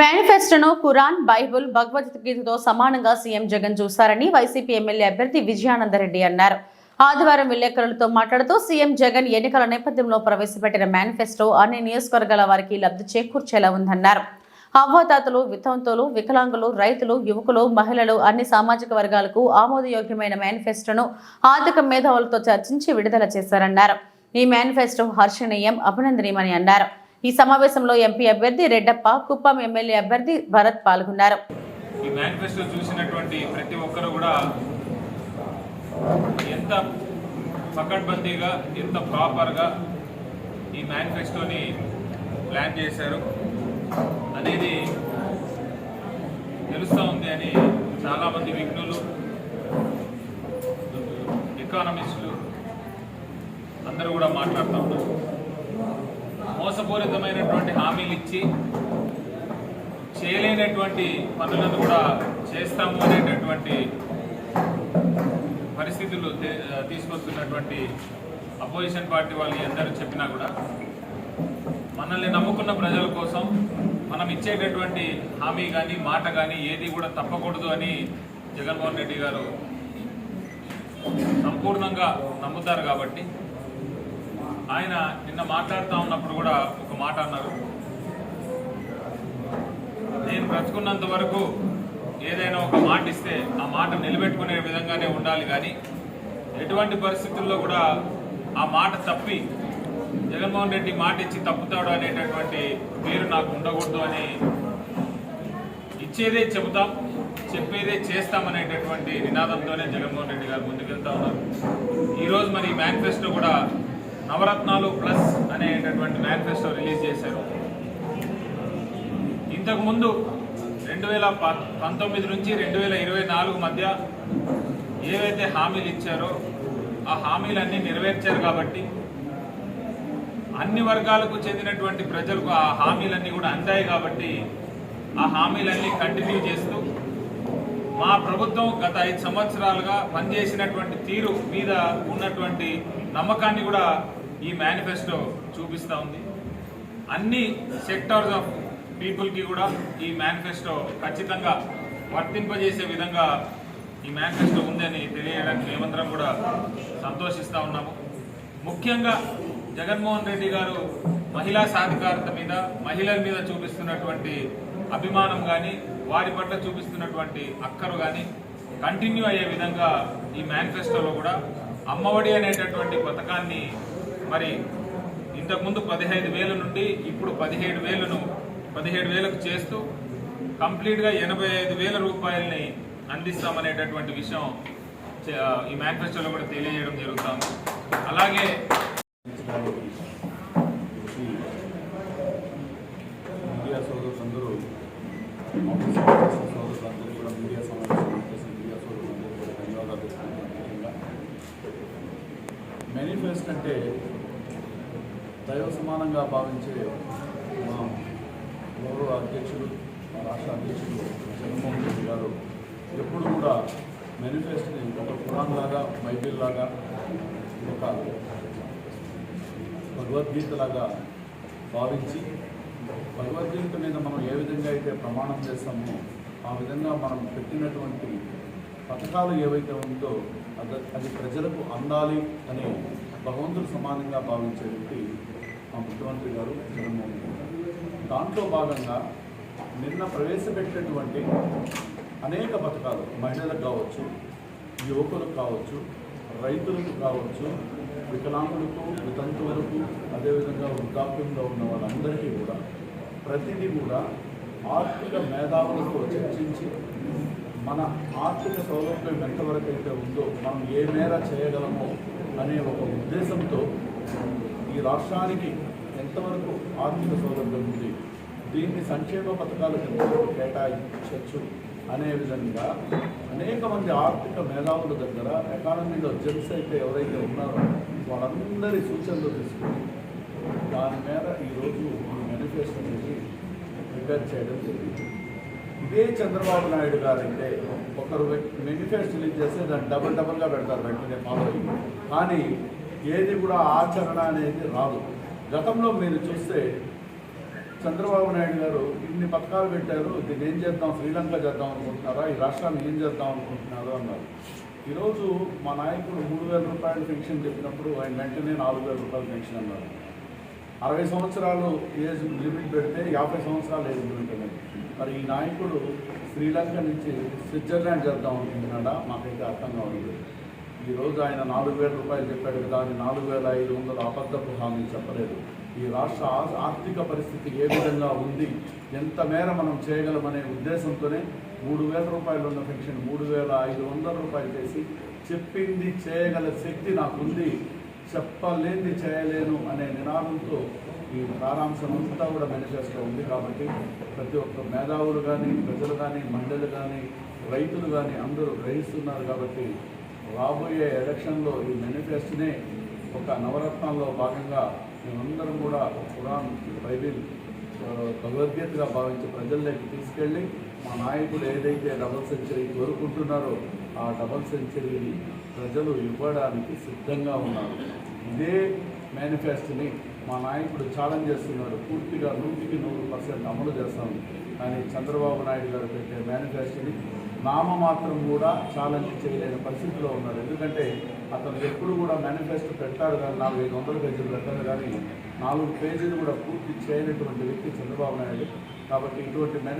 మేనిఫెస్టోను ఖురాన్ బైబుల్ భగవద్గీతతో సమానంగా సీఎం జగన్ చూశారని వైసీపీ ఎమ్మెల్యే అభ్యర్థి విజయానందరెడ్డి అన్నారు. ఆదివారం విలేకరులతో మాట్లాడుతూ సీఎం జగన్ ఎన్నికల నేపథ్యంలో ప్రవేశపెట్టిన మేనిఫెస్టో అన్ని నియోజకవర్గాల వారికి లబ్ధి చేకూర్చేలా ఉందన్నారు. అవ్వదాతలు వితంతులు వికలాంగులు రైతులు యువకులు మహిళలు అన్ని సామాజిక వర్గాలకు ఆమోదయోగ్యమైన మేనిఫెస్టోను ఆర్థిక మేధావులతో చర్చించి విడుదల చేశారన్నారు. ఈ మేనిఫెస్టో హర్షణీయం అభినందనీయమని అన్నారు. ఈ సమావేశంలో ఎంపీ అభ్యర్థి రెడ్డప్ప కుప్పం ఎమ్మెల్యే అభ్యర్థి భరత్ పాల్గొన్నారు. ఈ మేనిఫెస్టో చూసినటువంటి ప్రతి ఒక్కరు కూడా ఎంత పకడ్బందీగా ఎంత ప్రాపర్గా ఈ మేనిఫెస్టోని ప్లాన్ చేశారు అనేది తెలుస్తూ ఉంది అని చాలామంది విఘ్నులు ఎకానమిస్టులు అందరూ కూడా మాట్లాడుతూ ఉన్నారు. మోసపూరితమైనటువంటి హామీలు ఇచ్చి చేయలేనటువంటి పనులను కూడా చేస్తాము అనేటటువంటి పరిస్థితులు తీసుకొస్తున్నటువంటి అపోజిషన్ పార్టీ వాళ్ళు ఎందరూ చెప్పినా కూడా మనల్ని నమ్ముకున్న ప్రజల కోసం మనం ఇచ్చేటటువంటి హామీ కానీ మాట కానీ ఏది కూడా తప్పకూడదు అని జగన్మోహన్ రెడ్డి గారు సంపూర్ణంగా నమ్ముతారు కాబట్టి ఆయన నిన్న మాట్లాడుతూ ఉన్నప్పుడు కూడా ఒక మాట అన్నారు. నేను బ్రతుకున్నంత వరకు ఏదైనా ఒక మాట ఇస్తే ఆ మాట నిలబెట్టుకునే విధంగానే ఉండాలి కానీ ఎటువంటి పరిస్థితుల్లో కూడా ఆ మాట తప్పి జగన్మోహన్ రెడ్డి మాట ఇచ్చి తప్పుతాడు అనేటటువంటి పేరు నాకు ఉండకూడదు అని ఇచ్చేదే చెబుతాం చెప్పేదే చేస్తామనేటటువంటి నినాదంతోనే జగన్మోహన్ రెడ్డి గారు ముందుకెళ్తా ఉన్నారు. ఈరోజు మరి మేనిఫెస్టో కూడా నవరత్నాలు ప్లస్ అనేటటువంటి మేనిఫెస్టో రిలీజ్ చేశారు. ఇంతకుముందు రెండు వేల ప- పంతొమ్మిది నుంచి రెండు వేల ఇరవై నాలుగు మధ్య ఏవైతే హామీలు ఇచ్చారో ఆ హామీలన్నీ నెరవేర్చారు కాబట్టి అన్ని వర్గాలకు చెందినటువంటి ప్రజలకు ఆ హామీలన్నీ కూడా అందాయి కాబట్టి ఆ హామీలన్నీ కంటిన్యూ చేస్తూ మా ప్రభుత్వం గత ఐదు సంవత్సరాలుగా పనిచేసినటువంటి తీరు మీద ఉన్నటువంటి నమ్మకాన్ని కూడా ఈ మేనిఫెస్టో చూపిస్తూ ఉంది. అన్ని సెక్టార్స్ ఆఫ్ పీపుల్కి కూడా ఈ మేనిఫెస్టో ఖచ్చితంగా వర్తింపజేసే విధంగా ఈ మేనిఫెస్టో ఉందని తెలియడానికి మేమందరం కూడా సంతోషిస్తూ ఉన్నాము. ముఖ్యంగా జగన్మోహన్ రెడ్డి గారు మహిళా సాధికారత మీద మహిళల మీద చూపిస్తున్నటువంటి అభిమానం కానీ వారి పట్ల చూపిస్తున్నటువంటి అక్కరు కానీ కంటిన్యూ అయ్యే విధంగా ఈ మేనిఫెస్టోలో కూడా అమ్మఒడి అనేటటువంటి పథకాన్ని మరి ఇంతకుముందు పదిహేను వేల నుండి ఇప్పుడు పదిహేడు వేలను పదిహేడు వేలకు చేస్తూ కంప్లీట్గా ఎనభై ఐదు వేల రూపాయలని అందిస్తామనేటటువంటి విషయం ఈ మేనిఫెస్టోలో కూడా తెలియజేయడం జరుగుతుంది అలాగే మీడియా సోదరులందరూ సోదరులందరూ కూడా మీడియా సమావేశం చేసిన మీడియా సోదరులందరూ కూడా ధన్యవాదాలు మేనిఫెస్ట్ అంటే దైవ సమానంగా భావించే మా గౌరవ అధ్యక్షుడు మా రాష్ట్ర అధ్యక్షుడు జగన్మోహన్ రెడ్డి గారు ఎప్పుడు కూడా మేనిఫెస్టోని ఒక పురాణ్ లాగా బైబిల్ లాగా ఒక భగవద్గీతలాగా భావించి భగవద్గీత మీద మనం ఏ విధంగా అయితే ప్రమాణం చేస్తామో ఆ విధంగా మనం పెట్టినటువంటి పథకాలు ఏవైతే ఉందో అది అది ప్రజలకు అందాలి అని భగవంతుడు సమానంగా భావించే వ్యక్తి మా ముఖ్యమంత్రి గారు జగన్మోహన్ దాంట్లో భాగంగా నిన్న ప్రవేశపెట్టినటువంటి అనేక పథకాలు మహిళలకు కావచ్చు యువకులకు కావచ్చు రైతులకు కావచ్చు వికలాంగులకు వితంతువులకు అదేవిధంగా వృద్ధాప్యంలో ఉన్న వాళ్ళందరికీ కూడా ప్రతిదీ కూడా ఆర్థిక మేధావులతో చర్చించి మన ఆర్థిక సౌలభ్యం ఎంతవరకు అయితే ఉందో మనం ఏ మేర చేయగలమో అనే ఒక ఉద్దేశంతో ఈ రాష్ట్రానికి ఎంతవరకు ఆర్థిక సౌలభ్యం ఉంది? దీన్ని సంక్షేమ పథకాలకు ఎంతవరకు కేటాయించవచ్చు అనే విధంగా అనేక మంది ఆర్థిక మేధావుల దగ్గర ఎకానమీలో జెమ్స్ అయితే ఎవరైతే ఉన్నారో వాళ్ళందరి సూచనలు తీసుకుని దాని మీద ఈరోజు ఈ మేనిఫెస్టో అనేది ప్రిపేర్ చేయడం జరిగింది. ఇదే చంద్రబాబు నాయుడు గారంటే ఒకరు మేనిఫెస్టో రిలీజ్ చేస్తే దాన్ని డబల్ డబల్గా పెడతారు వెంటనే ఫాలో అయ్యి. కానీ ఏది కూడా ఆచరణ అనేది రాదు. గతంలో మీరు చూస్తే చంద్రబాబు నాయుడు గారు ఇన్ని పథకాలు పెట్టారు దీన్ని ఏం చేద్దాం శ్రీలంక చేద్దాం అనుకుంటున్నారా ఈ రాష్ట్రాన్ని ఏం చేద్దాం అనుకుంటున్నారో అన్నారు. ఈరోజు మా నాయకుడు మూడు వేల రూపాయలు పెన్షన్ చెప్పినప్పుడు ఆయన వెంటనే నాలుగు వేల రూపాయలు పెన్షన్ అన్నారు. అరవై సంవత్సరాలు ఏజ్ లిమిట్ పెడితే యాభై సంవత్సరాలు ఏజ్ లిమిట్ అనేది మరి ఈ నాయకుడు శ్రీలంక నుంచి స్విట్జర్లాండ్ చేద్దాం అనుకుంటున్నాడా? మాకైతే అర్థం కావట్లేదు. ఈరోజు ఆయన నాలుగు వేల రూపాయలు చెప్పాడు కదా అని నాలుగు వేల ఐదు వందల అబద్ధపు హామీ చెప్పలేదు. ఈ రాష్ట్ర ఆర్థిక పరిస్థితి ఏ విధంగా ఉంది ఎంత మేర మనం చేయగలమనే ఉద్దేశంతోనే మూడు వేల రూపాయలు ఉన్న పెన్షన్ మూడు వేల ఐదు వందల రూపాయలు చేసి చెప్పింది చేయగల శక్తి నాకుంది చెప్పలేంది చేయలేను అనే నినాదంతో ఈ సారాంశం అంతా కూడా మేనిఫెస్టో ఉంది కాబట్టి ప్రతి ఒక్క మేధావులు కానీ ప్రజలు కానీ మండలు కానీ రైతులు కానీ అందరూ గ్రహిస్తున్నారు కాబట్టి రాబోయే ఎలక్షన్లో ఈ మేనిఫెస్టోనే ఒక నవరత్నాల్లో భాగంగా మేమందరం కూడా ఖురాన్ బైబిల్ భగవద్గీతగా భావించి ప్రజల్లోకి తీసుకెళ్ళి మా నాయకుడు ఏదైతే డబుల్ సెంచరీ కోరుకుంటున్నారో ఆ డబుల్ సెంచరీని ప్రజలు ఇవ్వడానికి సిద్ధంగా ఉన్నారు. ఇదే మేనిఫెస్టోని మా నాయకుడు ఛాలెంజ్ చేస్తున్నారు పూర్తిగా నూటికి నూరు పర్సెంట్ అమలు చేస్తాము కానీ చంద్రబాబు నాయుడు గారు పెట్టే మేనిఫెస్టోని నామమాత్రం కూడా ఛాలెంజ్ చేయలేని పరిస్థితిలో ఉన్నారు ఎందుకంటే అతను ఎప్పుడు కూడా మేనిఫెస్టో పెట్టాడు కానీ నాలుగు ఐదు వందల పేజీలు పెట్టాడు కానీ నాలుగు పేజీలు కూడా పూర్తి చేయనటువంటి వ్యక్తి చంద్రబాబు నాయుడు. కాబట్టి ఇటువంటి మేని